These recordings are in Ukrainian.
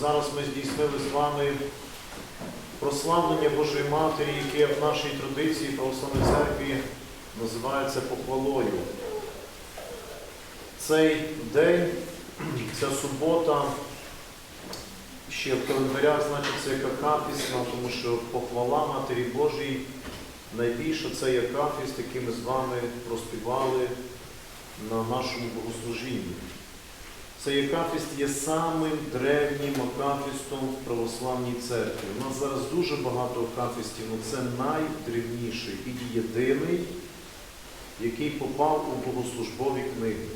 зараз ми здійснили з вами прославлення Божої Матері, яке в нашій традиції православної церкві називається похвалою. Цей день, ця субота, ще в календарях значиться як акафісна, тому що похвала Матері Божій найбільше це є акафіст, який ми з вами проспівали на нашому богослужінні. Цей акафіст є самим древнім акафістом в православній церкві. У нас зараз дуже багато акафістів, але це найдревніший і єдиний, який попав у богослужбові книги.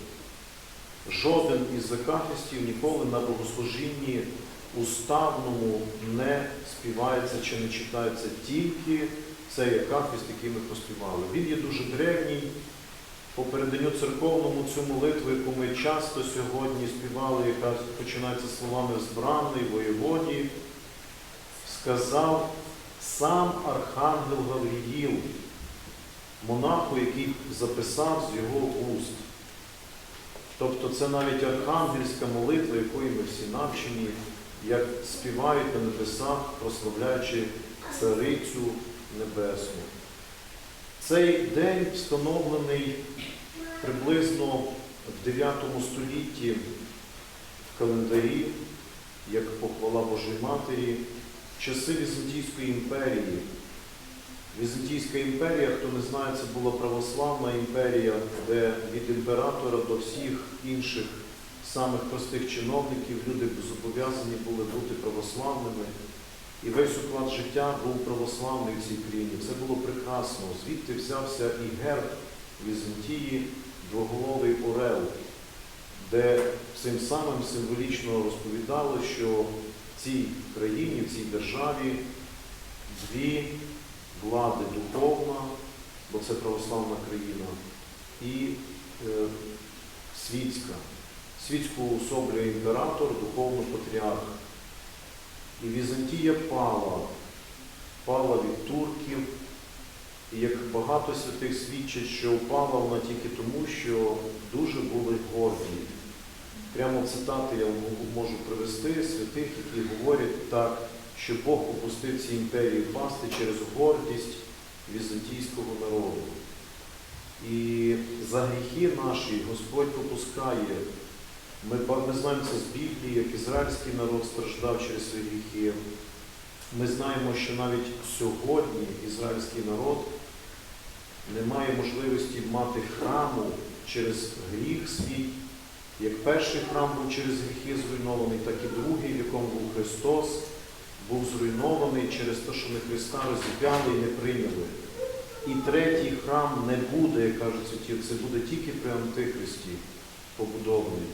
Жоден із акафістів ніколи на богослужінні уставному не співається чи не читається тільки цей акафіст, який ми проспівали. Він є дуже древній. По переданню церковному цю молитву, яку ми часто сьогодні співали, яка починається словами збраний, воєводі, сказав сам Архангел Гавріїл, монаху, який записав з його уст. Тобто це навіть архангельська молитва, якої ми всі навчені, як співають на небесах, прославляючи Царицю Небесну. Цей день встановлений приблизно в 9 столітті в календарі, як похвала Божої Матері, в часи Візантійської імперії. Візантійська імперія, хто не знає, це була православна імперія, де від імператора до всіх інших самих простих чиновників люди зобов'язані були бути православними. І весь уклад життя був православний в цій країні. Це було прекрасно. Звідти взявся і герб Візантії, двоголовий Орел, де цим самим символічно розповідали, що в цій країні, в цій державі дві влади духовна, бо це православна країна, і е, світська. Світську особлює імператор, духовний патріарх. І Візантія пала, пала від турків, і як багато святих свідчать, що впала вона тільки тому, що дуже були горді. Прямо цитати я можу привести святих, які говорять так, що Бог опустив ці імперії впасти через гордість візантійського народу. І за гріхи наші Господь попускає. Ми, ми знаємо це з Біблії, як ізраїльський народ страждав через свої гріхи. Ми знаємо, що навіть сьогодні ізраїльський народ не має можливості мати храму через гріх свій. Як перший храм був через гріхи зруйнований, так і другий, в якому був Христос, був зруйнований через те, що ми Христа розіп'яли і не прийняли. І третій храм не буде, як кажуть це буде тільки при Антихристі побудований.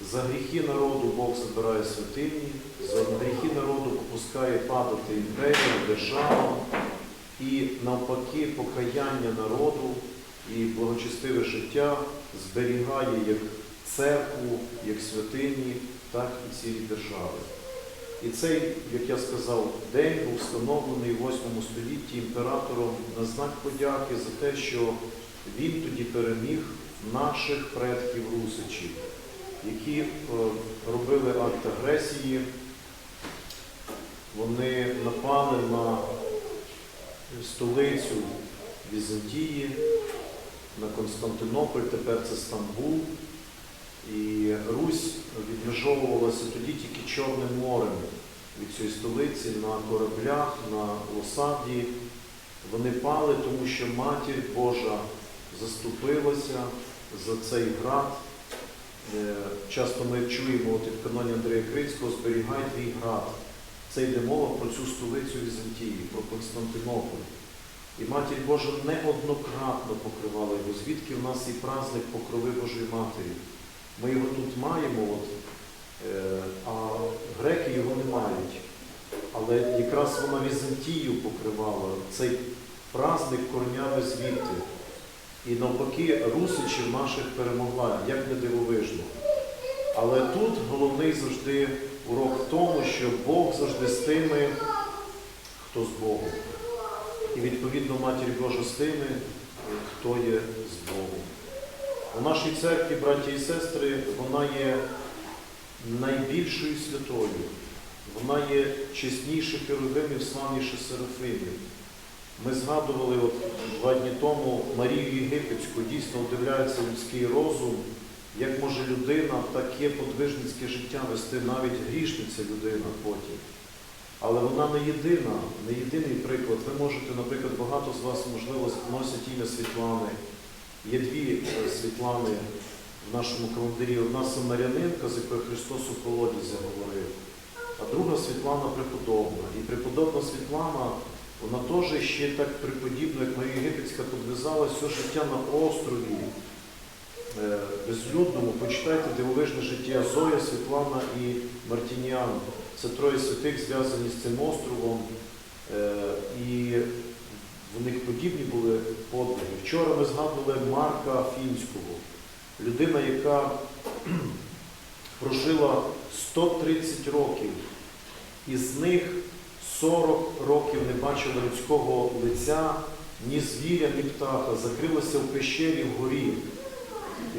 За гріхи народу Бог забирає святині, за гріхи народу попускає падати імперія, держава, і навпаки покаяння народу і благочестиве життя зберігає як церкву, як святині, так і цілі держави. І цей, як я сказав, день був встановлений в 8 столітті імператором на знак подяки за те, що він тоді переміг наших предків русичів які е, робили акт агресії, вони напали на столицю Візантії, на Константинополь, тепер це Стамбул. І Русь відмежовувалася тоді тільки Чорним морем від цієї столиці на кораблях, на осаді. Вони пали, тому що Матір Божа заступилася за цей град. Е, Часто ми чуємо от в каноні Андрія Крицького зберігай твій град. Це йде мова про цю столицю Візантії, про Константинополь. І Матір Божа неоднократно покривала його, звідки в нас і праздник покрови Божої Матері. Ми його тут маємо, от, е, а греки його не мають. Але якраз вона Візантію покривала. Цей праздник корнями звідти. І навпаки, русичів наших перемогла, як не дивовижно. Але тут головний завжди урок в тому, що Бог завжди з тими, хто з Богом. І відповідно Матір Божа з тими, хто є з Богом. У нашій церкві, браті і сестри, вона є найбільшою святою. Вона є чесніше херовимів, славніше серафимів. Ми згадували от два дні тому Марію Єгипетську, дійсно удивляється людський розум, як може людина таке подвижницьке життя вести, навіть грішниця людина потім. Але вона не єдина, не єдиний приклад. Ви можете, наприклад, багато з вас, можливо, носять ім'я Світлани. Є дві е, Світлани в нашому календарі. Одна Самарянинка, з якою Христос у колодязі говорив, а друга Світлана Преподобна. І преподобна Світлана, вона теж ще так приподібно, як Марія Єгипетська, подвизала все життя на острові е, безлюдному. Почитайте дивовижне життя Зоя, Світлана і Мартініан. Це троє святих зв'язані з цим островом. Е, І в них подібні були подвиги. Вчора ми згадували Марка Фінського, людина, яка прожила 130 років, із них 40 років не бачила людського лиця, ні звіря, ні птаха, закрилася в пещері вгорі.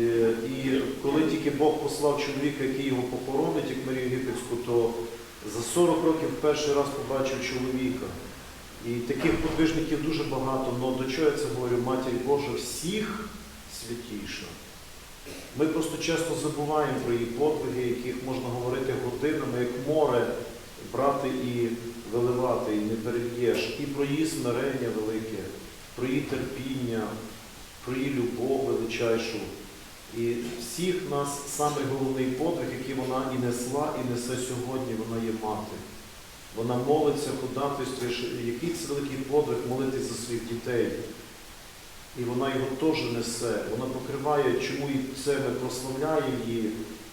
Е, І коли тільки Бог послав чоловіка, який його похоронить, як Марію Єгипетську, то за 40 років перший раз побачив чоловіка. І таких подвижників дуже багато, але до чого я це говорю, Матір Божа всіх святіша. Ми просто часто забуваємо про її подвиги, яких можна говорити годинами, як море брати і виливати, і не переб'єш. І про її смирення велике, про її терпіння, про її любов величайшу. І всіх нас самий головний подвиг, який вона і несла, і несе сьогодні, вона є мати. Вона молиться, ходатайствує, який це великий подвиг молитись за своїх дітей. І вона його теж несе. Вона покриває, чому і це ми прославляємо її,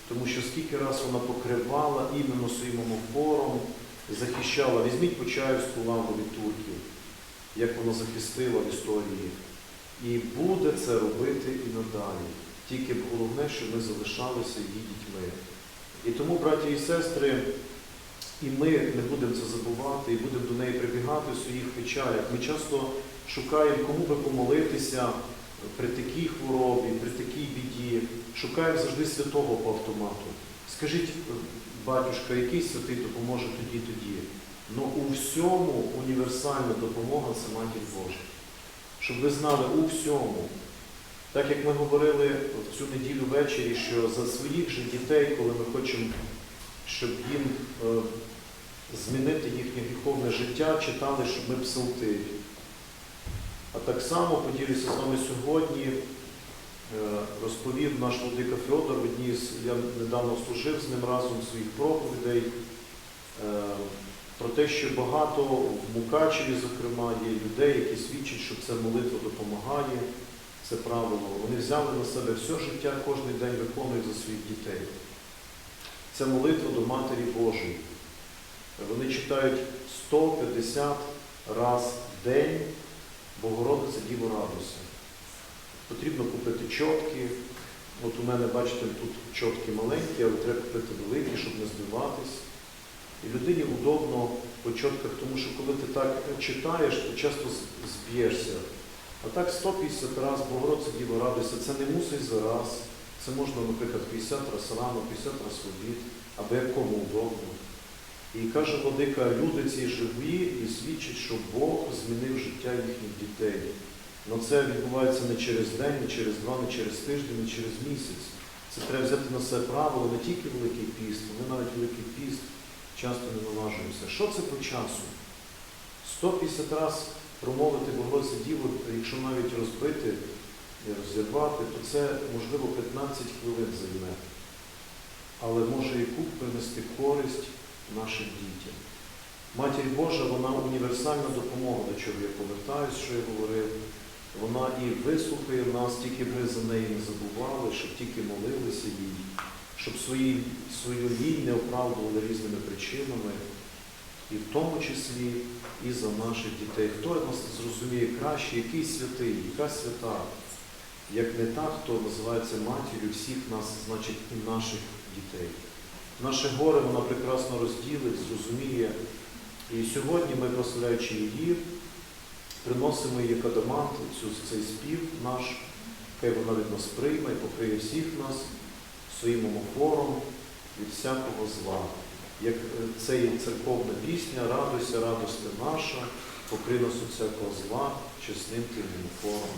тому що скільки раз вона покривала іменно своїм омофором, захищала. Візьміть Почаївську лаву від турків, як вона захистила в історії. І буде це робити і надалі. Тільки б головне, щоб ми залишалися її дітьми. І тому, браті і сестри, і ми не будемо це забувати, і будемо до неї прибігати в своїх печалях. Ми часто шукаємо, кому би помолитися при такій хворобі, при такій біді. Шукаємо завжди святого по автомату. Скажіть, батюшка, який святий допоможе тоді, тоді? Ну у всьому універсальна допомога це матір Божа. Щоб ви знали, у всьому. Так як ми говорили в цю неділю ввечері, що за своїх же дітей, коли ми хочемо, щоб їм е, змінити їхнє гріховне життя, читали, щоб ми псалтирі. А так само поділюся з вами сьогодні, е, розповів наш владика Федор, одній з, я недавно служив з ним разом своїх проповідей, е, про те, що багато в Мукачеві, зокрема, є людей, які свідчать, що ця молитва допомагає, це правило. Вони взяли на себе все життя, кожен день виконують за своїх дітей. Це молитва до Матері Божої. Вони читають 150 раз в день Богородиця Діво радуйся. Потрібно купити чотки. От у мене, бачите, тут чотки маленькі, але треба купити великі, щоб не збиватись. І людині удобно по чотках, тому що коли ти так читаєш, то часто зб'єшся. А так 150 раз Богородиця Діво радуйся, це не мусить за раз. Це можна, наприклад, 50 раз рано, 50 раз в обід, або як кому удобно. І каже Владика, люди ці живі і свідчать, що Бог змінив життя їхніх дітей. Але це відбувається не через день, не через два, не через тиждень, не через місяць. Це треба взяти на себе правило не тільки Великий піст, ми навіть Великий піст часто не наважуємося. Що це по часу? 150 разів промовити Богородице Діву, якщо навіть розбити і розірвати, то це можливо 15 хвилин займе. Але може яку принести користь нашим дітям. Матір Божа, вона універсальна допомога, до чого я повертаюсь, що я говорив. Вона і вислухає нас, тільки ми за неї не забували, щоб тільки молилися їй, щоб свої, свою лінь не оправдували різними причинами, і в тому числі і за наших дітей. Хто нас зрозуміє краще, який святий, яка свята, як не та, хто називається матір'ю всіх нас, значить і наших дітей. Наше горе вона прекрасно розділить, зрозуміє. І сьогодні ми, прославляючи її, приносимо її кадамант, цей спів наш, хай вона від нас прийме і покриє всіх нас своїм омофором, від всякого зла. Як е, це є церковна пісня, радуйся, радости наша, покрий нас від всякого зла, чесним ти фором.